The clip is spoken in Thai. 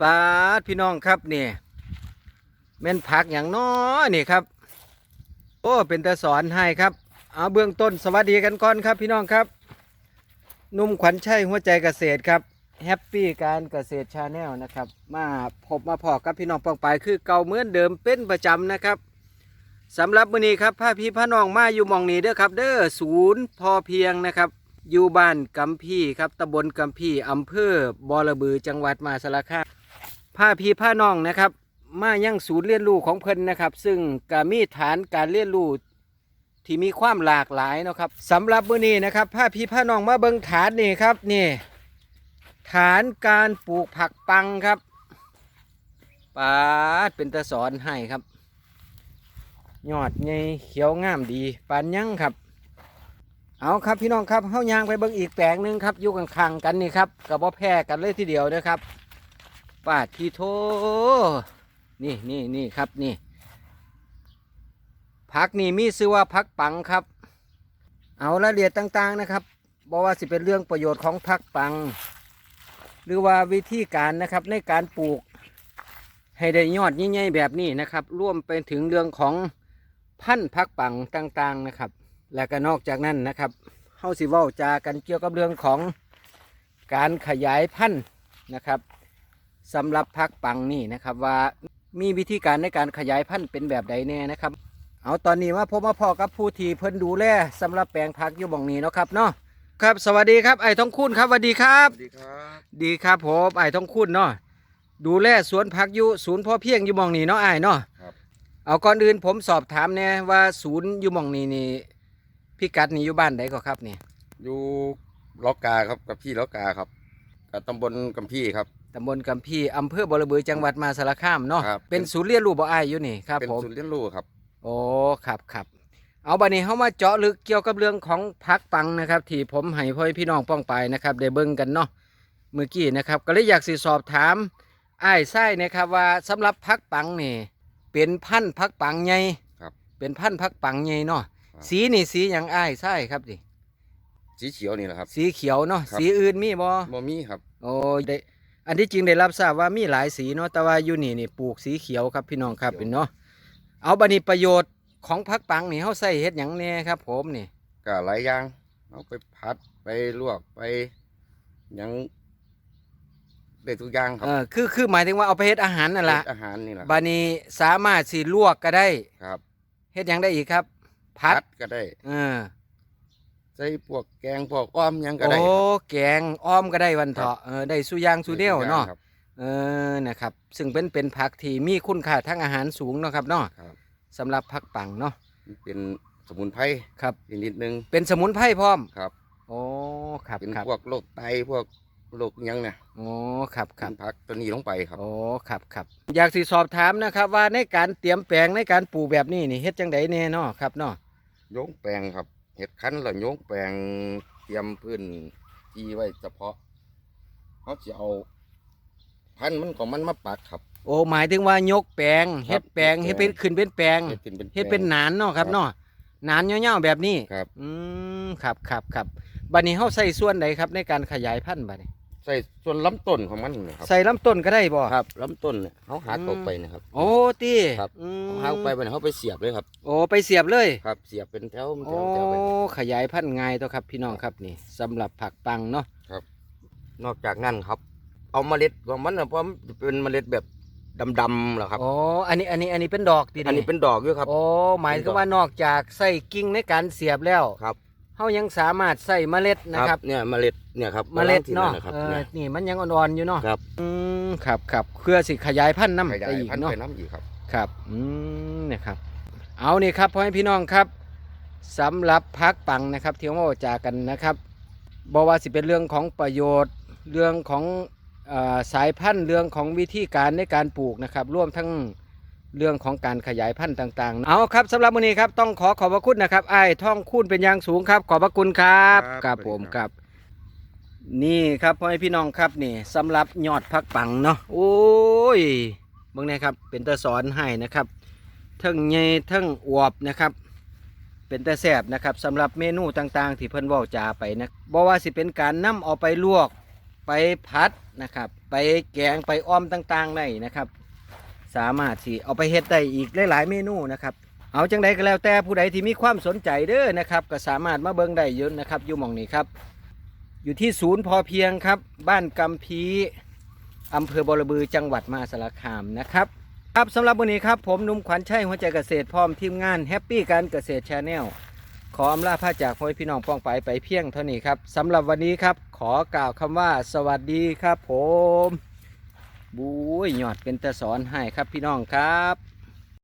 ปาดพี่น้องครับนี่แม่นผักอย่างน้อนี่ครับ โอ้เป็นตาสอนให้ครับ เอาเบื้องต้นสวัสดีกันก่อนครับ พี่น้องครับนุ่มขวัญชัยหัวใจเกษตรครับแฮปปี้การเกษตรชาแนลนะครับ มาพบมาพอกับพี่น้องปองปคือเก่าเหมือนเดิมเป็นประจำนะครับสำหรับมื้อนี้ครับพาพี่พาน้องมาอยู่มองนี้เด้อครับ เด้อศูนย์พอเพียงนะครับ อยู่บ้านกำพี่ครับตำบลกำพี่อำเภอบอระบือจังหวัดมาสารคาม พาพี่พาน้องนะครับ มายังศูนย์เรียนรู้ของเพิ่นนะครับ ซึ่งก็มีฐานการเรียนรู้ที่มีความหลากหลายนะครับสำหรับมื้อนี้นะครับพาพี่พาน้องมาเบิ่งฐานนี่ครับนี่ฐานการปลูกผักปังครับปาดเป็นตะสอนให้ครับ ยอดใหญ่เขียวงามดีปานยังครับ เอาครับพี่น้องครับเฮายางไปเบิ่งอีกแปลงหนึงครับอยู่ข้างๆกันนี่ครับกับบ่แพ้กันเลยทีเดียวนะครับ ปาดที่โทนี่นี่นี่ครับนี่พักนี่มีชื่อว่าพักปังครับ เอารายละเอียดต่างๆนะครับบอกว่าสิเป็นเรื่องประโยชน์ของพักปัง หรือว่าวิธีการนะครับในการปลูกให้ได้ยอดใหญ่ๆแบบนี้นะครับร่วมไปถึงเรื่องของพันธุ์พักปังต่างๆนะครับ และก็นอกจากนั้นนะครับเฮาสิเว้าจากันเกี่ยวกับเรื่องของการขยายพันธุ์นะครับ สำหรับพักปังนี่นะครับว่ามีวิธีการในการขยายพันธุ์เป็นแบบใดแน่นะครับ เอาตอนนี้มาพบมาพอกับผู้ที่เพิ่นดูแลสำหรับแปลงผักอยู่บ่องนี้เนาะครับเนาะครับสวัสดีครับไอ้ทองคุณครับสวัสดีครับสวัสดีครับดีครับผมไอ้ทองคุณเนาะดูแลสวนผักอยู่ศูนย์พ่อเพียงอยู่หมองนี้เนาะไอ้เนาะครับเอาก่อนอื่นผมสอบถามเนี่ยว่าศูนย์อยู่หมองนี้นี่พี่กัดนี่อยู่บ้านใดก็ครับเนี่ยอยู่ล็อกกาครับกับพี่ล็อกกาครับกับตำบลกัมพี่ครับ ตำบลกำพี่อำเภอบรบือจังหวัดมหาสารคามเนาะครับ เป็นศูนย์เรียนรู้บ่อ้ายอยู่นี่ครับเป็นผมศูนย์เรียนรู้ครับ โอ้ครับครับเอาบัดนี้เฮามาเจาะลึกเกี่ยวกับเรื่องของพักปังนะครับ ที่ผมให้พ่อพี่น้องป้องไปนะครับได้เบิ่งกันเนาะเมื่อกี้นะครับ ก็เลยอยากสิสอบถามอ้ายไส้นะครับว่าสำหรับพักปังนี่เป็นพันธุ์พักปังใหญ่ครับเป็นพันธุ์พักปังใหญ่เนาะครับ สีนี่สีหยังอ้ายไส้ครับดิ สีเขียวนี่แหละครับ สีเขียวเนาะครับ สีอื่นมีบ่บ่มีครับ โอ้ได้ อันที่จริงได้รับทราบว่ามีหลายสีเนาะแต่ว่าอยู่นี่นี่ปลูกสีเขียวครับพี่น้องครับเขียวเนาะเอาบัดนี้ประโยชน์ของพักปังนี่เฮาใส่เฮ็ดหยังแน่ครับ ผมนี่ก็หลายอย่างเอาไปพัดไปลวกไปหยังได้ทุกอย่างครัเออคือคือหมายถึงว่าเอาไปเฮ็ดอาหารนั่นล่ะเป็นอาหารนี่แหละบานี้สามารถสิลวกก็ได้ครับเฮ็ดหยังได้อีกครับพัดก็ได้ เออ ใส่พวกแกงพวกอ้อมหยังก็ได้โอ้ แกงอ้อมก็ได้วันเถาะเออได้สุอยางสุเดียวเนาะ ครับ เออ นะครับ ซึ่งเป็นเป็นผักที่มีคุณค่าทางอาหารสูงเนาะครับเนาะครับ สำหรับผักปังเนาะ มันเป็นสมุนไพรครับ อีกนิดนึง เป็นสมุนไพรพร้อมครับ โอ้ ครับเป็นครับพวกโรคไตพวกโรคหยังเนี่ยโอ้ ครับคกัรับนพักตัวนี้ลงไปครับ โอ้ ครับครับ อยากสิสอบถามนะครับว่าในการเตรียมแปลงในการปลูกแบบนี้นี่เฮ็ดจังไดแน่เนาะครับเนาะโยงแปลงครับ เห็ดคั้นแล้วโยงแปลงเตรียมพื้นที่ไว้เฉพาะเขาจะเอา พันธุ์มันของมันมาปักครับ โอ้หมายถึงว่ายกแปลงเฮ็ดแปลงยกแปลงเฮ็ดเป็นขึ้นเป็นแปลงเห็ดเป็นเป็นเฮ็ดเป็นแปลง หนานเนาะครับครับ เนาะหนานยาวๆแบบนี้ครับ อืมครับครับครับบัดนี้เฮาใส่ส่วนใดครับในการขยายพันธุ์บัดนี้ ใส่ส่วนลำต้นของมันนะครับใส่ลำต้นก็ได้บ่ครับลำต้นเนี่ยเขาหักอืมออกไปนะครับ โอ้ติครับอืมเขาหักออกไปไปเขาไปเสียบเลยครับ โอ้ไปเสียบเลยครับ เสียบเป็นแถวเป็นแถโอ้วแถวไปขยายพันธุ์ง่ายตัวครับ พี่น้องครับนี่สำหรับผักปังเนาะนอกจากนั้นครับ เอาเมล็ดของมันนะเพราะมันเป็นเมล็ดแบบดำๆเหรอครับโอ้อันนี้อันนี้อันนี้เป็นดอกติอันนี้เป็นดอกด้วยครับโอ้หมายถึงว่านอกจากใส่กิ่งในการเสียบแล้วครับ เฮายังสามารถใส่เมล็ดนะครับเนี่ยเมล็ดเนี่ยครับเมล็ดที่เนาะนะครับเออเนี่ยนี่มันยังอ่อนๆอยู่เนาะครับอืมครับครับเพื่อสิขยายพันธุ์น้ำขไปยายอีกพันธุ์เนาะไปน้ำอีกครับครับอืมนะครับ เอานี่ครับพ่อให้พี่น้องครับสำหรับพักปังนะครับที่ว่าจากันนะครับบอกว่าสิเป็นเรื่องของประโยชน์เรื่องของเออสายพันธุ์เรื่องของวิธีการในการปลูกนะครับร่วมทั้ง เรื่องของการขยายพันธุ์ต่างๆ เอาครับสำหรับวันนี้ครับต้องขอขอบพระคุณนะครับไอ้ายท่องคุณเป็นอย่างสูงครับ ขอบพระคุณครับครับครับสวัสดีผมครับครับนี่ครับพ่อให้พี่น้องครับนี่สำหรับยอดพักปังเนาะโอ้ยเบิ่งนะครับเป็นตะสอนให้นะครับเทั้งใหญ่เทั้งอวบนะครับ เป็นแต่แสบนะครับสำหรับเมนูต่างๆ ที่เพิ่นเว้าจาไปนะบ่ว่าสิเป็นการนำเอาไปลวก ไปพัดนะครับ ไปแกงไปอ้อมต่างๆได้นะครับ สามารถสิเอาไปเฮ็ดได้อีกหลายๆเมนูนะครับเอาจังใดก็แล้วแต่ผู้ใดที่มีความสนใจเด้อนะครับ ก็สามารถมาเบิ่งได้อยืนนะครับอยู่หม่องนี้ครับ อยู่ที่ศูนย์พอเพียงครับ บ้านกำพีอำเภอบรบือจังหวัดมหาสารคามนะครับครับสำหรับวันนี้ครับผมนุ่มขวัญชัยหัวใจเกษตรพร้อมทีมงานแฮปปี้การเกษตรชาแนลขออำลาพระจากพ่อพี่น้องป้องไปไปเพียงเท่านี้ครับสำหรับวันนี้ครับ ขอกล่าวคำว่าสวัสดีครับผม บุ้ยยอดเป็นตะสอนให้ครับพี่น้องครับ